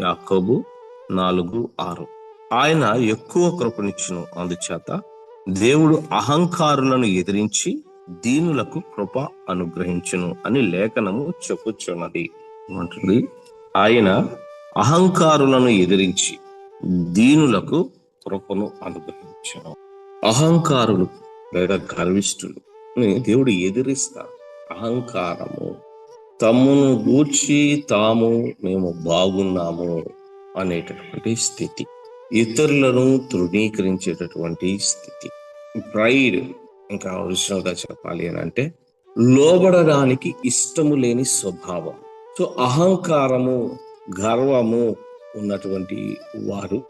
యాకోబు నాలుగు ఆరు. ఆయన ఎక్కువ కృపనిచ్చును. అందుచేత దేవుడు అహంకారులను ఎదిరించి దీనులకు కృప అనుగ్రహించును అని లేఖనము చెప్పుచున్నది. ఏమంటుంది? ఆయన అహంకారులను ఎదిరించి దీనులకు కృపను అనుగ్రహించను. అహంకారులు లేదా గర్విష్ఠులు దేవుడు ఎదిరిస్తారు అహంకారము తమ్మును గూర్చి తాము మేము బాగున్నాము అనేటటువంటి స్థితి. ఇతరులను తృణీకరించేటటువంటి స్థితి. ప్రైడ్ ఇంకా ఒరిజినల్గా చెప్పాలి అని అంటే లోబడడానికి ఇష్టము లేని స్వభావం. సో అహంకారము గర్వము ఉన్నటువంటి వారు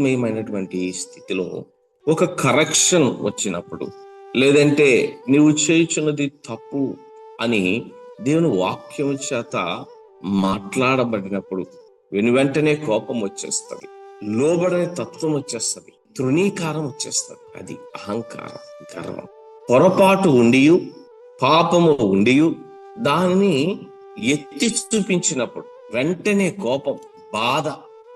మేమైనటువంటి స్థితిలో ఒక కరెక్షన్ వచ్చినప్పుడు లేదంటే నీవు చేయుచున్నది తప్పు అని దేవుని వాక్యం చేత మాట్లాడబడినప్పుడు వెను వెంటనే కోపం వచ్చేస్తుంది లోబడని తత్వం వచ్చేస్తుంది తృణీకారం వచ్చేస్తుంది. అది అహంకారం గర్వం. పొరపాటు ఉండియు పాపము ఉండియు దానిని ఎత్తి చూపించినప్పుడు వెంటనే కోపం బాధ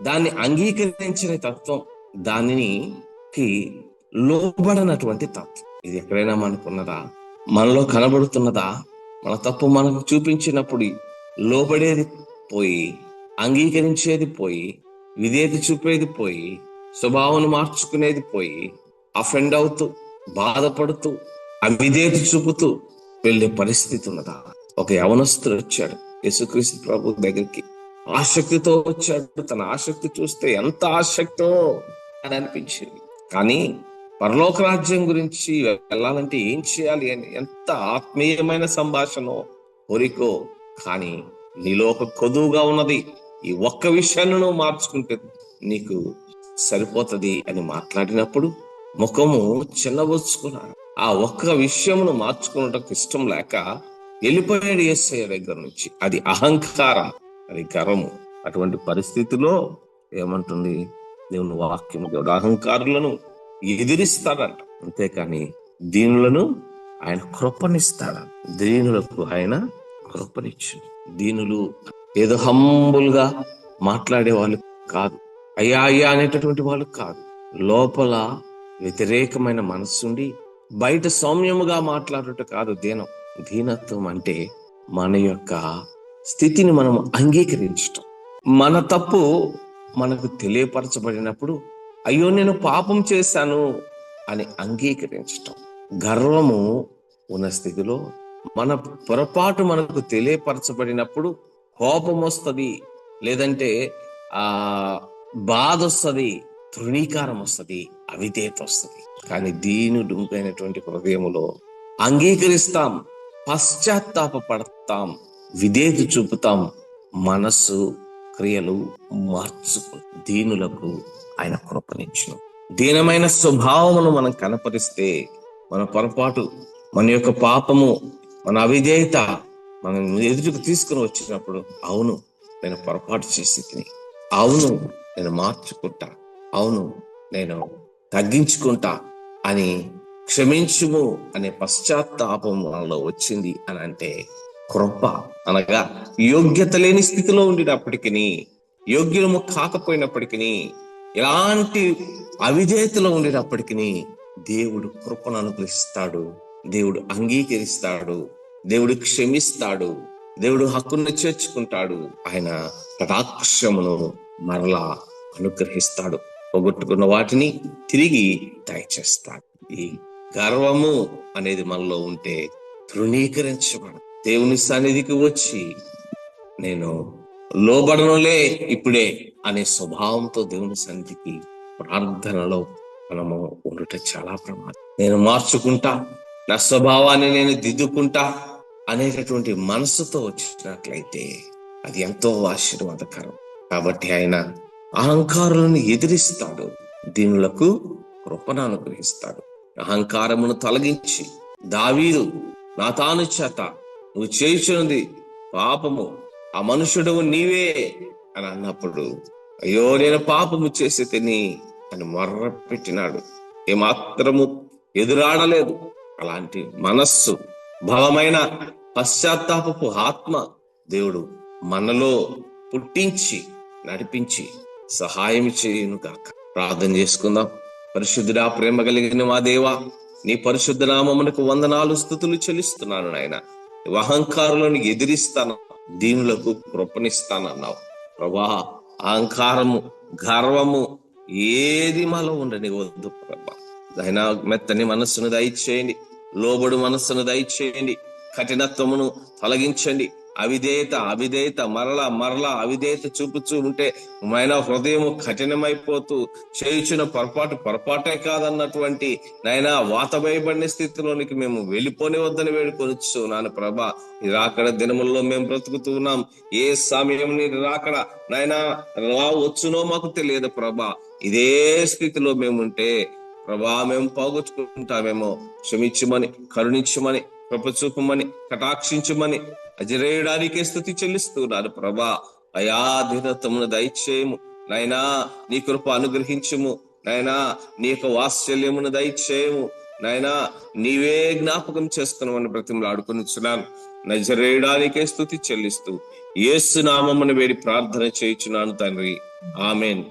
దాన్ని అంగీకరించిన తత్వం దానిని కి లోబడనటువంటి తత్వం. ఇది ఎక్కడైనా మనకున్నదా మనలో కనబడుతున్నదా? మన తప్పు మనకు చూపించినప్పుడు లోబడేది పోయి అంగీకరించేది పోయి విధేయత చూపేది పోయి స్వభావం మార్చుకునేది పోయి అఫెండ్ అవుతూ బాధపడుతూ అవిధేయత చూపుతూ వెళ్ళే పరిస్థితి ఉన్నదా? ఒక యవనస్తుడు వచ్చాడు యేసుక్రీస్తు ప్రభు దగ్గరికి. ఆసక్తితో వచ్చాడు తన ఆసక్తి చూస్తే ఎంత ఆసక్తో అని అనిపించింది. కానీ పరలోక రాజ్యం గురించి వెళ్ళాలంటే ఏం చేయాలి అని ఎంత ఆత్మీయమైన సంభాషణ కోరికో కానీ నీలో ఒక కొదువుగా ఉన్నది. ఈ ఒక్క విషయాన్ని నువ్వు మార్చుకుంటే నీకు సరిపోతుంది అని మాట్లాడినప్పుడు ముఖము చిన్నబుచ్చుకున్నాడు ఆ ఒక్క విషయమును మార్చుకున్నటకు ఇష్టం లేక వెళ్ళిపోయాడు ఏసయ్య దగ్గర నుంచి. అది అహంకారం అది గర్వము. అటువంటి పరిస్థితిలో ఏమంటుంది? దేవుని వాక్యము దేవుడు అహంకారులను ఎదిరిస్తాడంట. అంతేకాని దీనులను ఆయన కృపనిస్తాడంట దీనులకు ఆయన కృపనిచ్చు దీనులు ఏదో హంబుల్గా మాట్లాడే వాళ్ళు కాదు. అయ్యా అయ్యా అనేటటువంటి వాళ్ళు కాదు. లోపల వ్యతిరేకమైన మనస్సుండి బయట సౌమ్యముగా మాట్లాడుట కాదు దీనం. దీనత్వం అంటే మన యొక్క స్థితిని మనం అంగీకరించటం. మన తప్పు మనకు తెలియపరచబడినప్పుడు అయ్యో నేను పాపం చేశాను అని అంగీకరించటం. గర్వము ఉన్న స్థితిలో మన పొరపాటు మనకు తెలియపరచబడినప్పుడు కోపం వస్తుంది లేదంటే ఆ బాధ వస్తుంది తృణీకారం వస్తుంది అవిధేత వస్తుంది కానీ దీని డుంకైనటువంటి హృదయములో అంగీకరిస్తాం పశ్చాత్తాప పడతాం విధేత చూపుతాం మనస్సు క్రియలు మార్చుకు దీనులకు ఆయన కృపనిచ్చును. దీనమైన స్వభావమును మనం కనపరిస్తే మన పొరపాటు మన యొక్క పాపము మన అవిధేయత మనం ఎదురుకు తీసుకుని వచ్చినప్పుడు అవును నేను పొరపాటు చేసి తిని అవును నేను మార్చుకుంటా. అవును నేను తగ్గించుకుంటా అని క్షమించుము అనే పశ్చాత్తాపం మనలో వచ్చింది అని అంటే కృప అనగా యోగ్యత లేని స్థితిలో ఉండినప్పటికీ యోగ్యము కాకపోయినప్పటికీ ఎలాంటి అవిధేయతలో ఉండేటప్పటికీ దేవుడు కృపను అనుగ్రహిస్తాడు దేవుడు అంగీకరిస్తాడు దేవుడు క్షమిస్తాడు దేవుడు హక్కును చేర్చుకుంటాడు. ఆయన కటాక్షమును మరలా అనుగ్రహిస్తాడు. పోగొట్టుకున్న వాటిని తిరిగి దయచేస్తాడు. ఈ గర్వము అనేది మనలో ఉంటే తృణీకరించబడదు. దేవుని సన్నిధికి వచ్చి నేను లోబడనులే ఇప్పుడే అనే స్వభావంతో దేవుని సన్నిధికి ప్రార్థనలో మనము ఉండట చాలా ప్రమాదం. నేను మార్చుకుంటా నా స్వభావాన్ని నేను దిద్దుకుంటా అనేటటువంటి మనసుతో వచ్చినట్లయితే అది ఎంతో ఆశీర్వాదకరం. కాబట్టి ఆయన అహంకారులను ఎదిరిస్తాడు దీనులకు కృపను అనుగ్రహిస్తాడు. అహంకారమును తొలగించి దావీదు నా తాను చేత నువ్వు చేయుచున్నది పాపము ఆ మనుషుడు నీవే అని అన్నప్పుడు అయ్యో నేను పాపము చేసి తిని అని మర్ర పెట్టినాడు ఏమాత్రము ఎదురాడలేదు. అలాంటి మనస్సు బలమైన పశ్చాత్తాపపు ఆత్మ దేవుడు మనలో పుట్టించి నడిపించి సహాయం చేయను కాక ప్రార్థన చేసుకుందాం. పరిశుద్ధుడా ప్రేమ కలిగిన మా దేవా నీ పరిశుద్ధ నామమునకు వందనాలు స్థుతులు చెల్లిస్తున్నాను నాయన. అహంకారులను ఎదిరిస్తాను దీనులకు కృపణిస్తానన్నావు ప్రభా అహంకారము గర్వము ఏది మాలో ఉండని వద్దు ప్రభా. అయినా మెత్తని మనస్సును దయచేయండి. లోబడు మనస్సును దయచేయండి. కఠినత్వమును తొలగించండి. అవిధేయత అవిధేయత మరలా మరలా అవిధేయత చూపుచూ ఉంటే మైన హృదయము కఠినమైపోతూ చేయుచున్న పొరపాటు పొరపాటే కాదన్నటువంటి నైనా వాతవేయబడిన స్థితిలోనికి మేము వెళ్ళిపోని వద్దని వేడుకొనొచ్చు నాన్న ప్రభా రాకడ దినముల్లో మేము బ్రతుకుతూ ఉన్నాం. ఏ సమయం నీ రాకడ నైనా రా వచ్చునో మాకు తెలియదు ప్రభా. ఇదే స్థితిలో మేముంటే ప్రభా మేము పోగొట్టుకుంటామేమో. క్షమించమని కరుణించమని కృప చూపమని కటాక్షించమని అజరేయడానికే స్థుతి చెల్లిస్తున్నాను ప్రభా. అయాధీనతమును దయచేయము. నాయనా నీ కృప అనుగ్రహించము. నాయనా నీ యొక్క వాత్సల్యమును దయచేయము. నాయనా నీవే జ్ఞాపకం చేసుకున్నామని బ్రతిమలాడుకునిచున్నాను నజరేయడానికే స్థుతి చెల్లిస్తూ ఏసు నామమును వేడి ప్రార్థన చేయుచున్నాను తండ్రి. ఆమెన్.